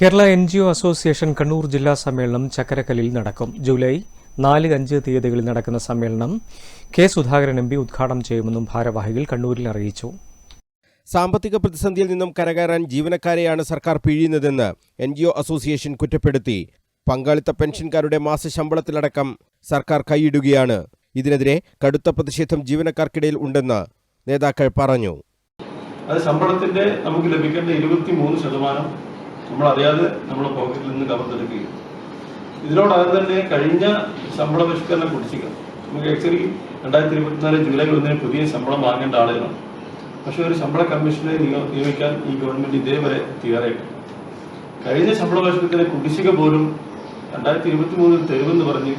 Kerala N G O association Kannur ജില്ലാ സമ്മേളനം ചക്കരക്കല്ലിൽ നടക്കും. ജൂലൈ നാല് അഞ്ച് തീയതികളിൽ നടക്കുന്ന സമ്മേളനം കെ സുധാകരൻ എം പി ഉദ്ഘാടനം ചെയ്യുമെന്നും ഭാരവാഹികൾ കണ്ണൂരിൽ അറിയിച്ചു. സാമ്പത്തിക പ്രതിസന്ധിയിൽ നിന്നും കരകയറാൻ ജീവനക്കാരെയാണ് സർക്കാർ പിഴിയുന്നതെന്ന് എൻ ജി ഒ അസോസിയേഷൻ കുറ്റപ്പെടുത്തി. പങ്കാളിത്ത പെൻഷൻകാരുടെ മാസശമ്പളത്തിലടക്കം സർക്കാർ കൈയിടുകയാണ്. ഇതിനെതിരെ കടുത്ത പ്രതിഷേധം ജീവനക്കാർക്കിടയിൽ ഉണ്ടെന്ന് നേതാക്കൾ പറഞ്ഞു. അത് ശമ്പളത്തിന്റെ നമുക്ക് ലഭിക്കേണ്ട ഇരുപത്തി മൂന്ന് ശതമാനം നമ്മൾ അറിയാതെ നമ്മുടെ പോക്കറ്റിൽ നിന്ന് കവർന്നെടുക്കുകയും ഇതിനോടകം തന്നെ കഴിഞ്ഞ ശമ്പള പരിഷ്കരണ കുടിശ്ശിക. നമുക്ക് ആക്ച്വലി രണ്ടായിരത്തി ഇരുപത്തിനാല് ജൂലൈ ഒന്നിന് പുതിയ ശമ്പളം വാങ്ങേണ്ട ആളുകളാണ്. പക്ഷേ ഒരു ശമ്പള കമ്മീഷനെ നിയമിക്കാൻ ഈ ഗവൺമെന്റ് ഇതേവരെ തയ്യാറായിട്ടില്ല. കഴിഞ്ഞ ശമ്പള പരിഷ്കരണത്തിന്റെ കുടിശ്ശിക പോലും രണ്ടായിരത്തി ഇരുപത്തി മൂന്നിൽ തരുമെന്ന് പറഞ്ഞ്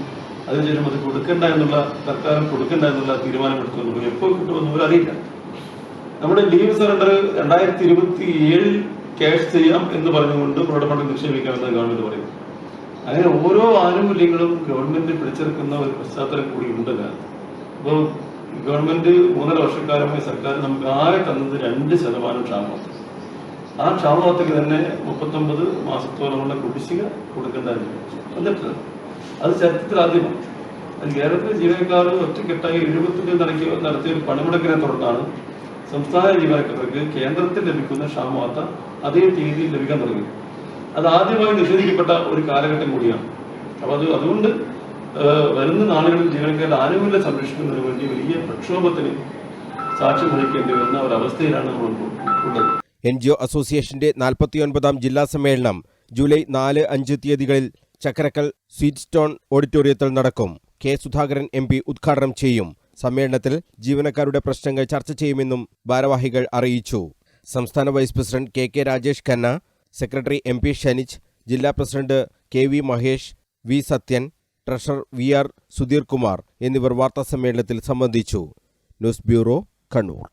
അതിനുശേഷം അത് കൊടുക്കണ്ട എന്നുള്ള സർക്കാർ കൊടുക്കണ്ട എന്നുള്ള തീരുമാനമെടുത്തുകൊണ്ട് എപ്പോൾ കിട്ടുമെന്ന് അവരറിയില്ല നമ്മുടെ ലീവ് സറണ്ടർ രണ്ടായിരത്തി ഇരുപത്തി ഏഴിൽ ക്യാഷ് ചെയ്യാം എന്ന് പറഞ്ഞുകൊണ്ട് പ്രകടനം നിക്ഷേപിക്കാമെന്ന് ഗവൺമെന്റ് പറയും. അങ്ങനെ ഓരോ ആനുകൂല്യങ്ങളും ഗവൺമെന്റ് പിടിച്ചെടുക്കുന്ന ഒരു പശ്ചാത്തലം കൂടി ഉണ്ട് കാലത്ത് അപ്പോൾ ഗവൺമെന്റ് മൂന്നര വർഷക്കാലമായി സർക്കാർ നമുക്ക് ആകെ തന്നത് രണ്ട് ശതമാനം ക്ഷാമം. ആ ക്ഷാമത്തേക്ക് തന്നെ മുപ്പത്തൊമ്പത് മാസത്തോളമുള്ള കുടിശ്ശിക കൊടുക്കേണ്ടതായിരുന്നു വന്നിട്ടില്ല അത് ചരിത്രത്തിൽ ആദ്യമാണ് അത് കേരളത്തിലെ ജീവനക്കാർ ഒറ്റക്കെട്ടായി എഴുപത്തിന്റെ നടക്കിയ നടത്തിയ പണിമുടക്കിനെ തുടർന്നാണ് സംസ്ഥാന ജീവനക്കാർക്ക് കേന്ദ്രത്തിൽ ലഭിക്കുന്ന ക്ഷാമവാർത്ത അതേ തീയതിയിൽ ലഭിക്കാൻ തുടങ്ങി. അത് ആദ്യമായി നിഷേധിക്കപ്പെട്ട ഒരു കാലഘട്ടം കൂടിയാണ്. അപ്പൊ അത് അതുകൊണ്ട് വരുന്ന നാളുകളിൽ ജീവനക്കാരുടെ ആനുകൂല്യം സംരക്ഷിക്കുന്നതിന് വേണ്ടി വലിയ പ്രക്ഷോഭത്തിന് സാക്ഷ്യം വഹിക്കേണ്ടി വരുന്ന ഒരവസ്ഥയിലാണ് നമ്മൾ ഉള്ളത്. എൻ ജി ഒ അസോസിയേഷന്റെ നാൽപ്പത്തിയൊൻപതാം ജില്ലാ സമ്മേളനം ജൂലൈ നാല് അഞ്ച് തീയതികളിൽ ചക്കരക്കൽ സ്വീറ്റ് സ്റ്റോൺ ഓഡിറ്റോറിയത്തിൽ നടക്കും. കെ സുധാകരൻ എം ഉദ്ഘാടനം ചെയ്യും. സമ്മേളനത്തിൽ ജീവനക്കാരുടെ പ്രശ്നങ്ങൾ ചർച്ച ചെയ്യുമെന്നും ഭാരവാഹികൾ അറിയിച്ചു. സംസ്ഥാന vice president K K Rajesh Khanna secretary M P Shanij ജില്ലാ president K V Mahesh V Sathyan treasurer V R Sudheer Kumar എന്നിവർ വാർത്താ സമ്മേളനത്തിൽ സംബന്ധിച്ചു. News bureau Kannur.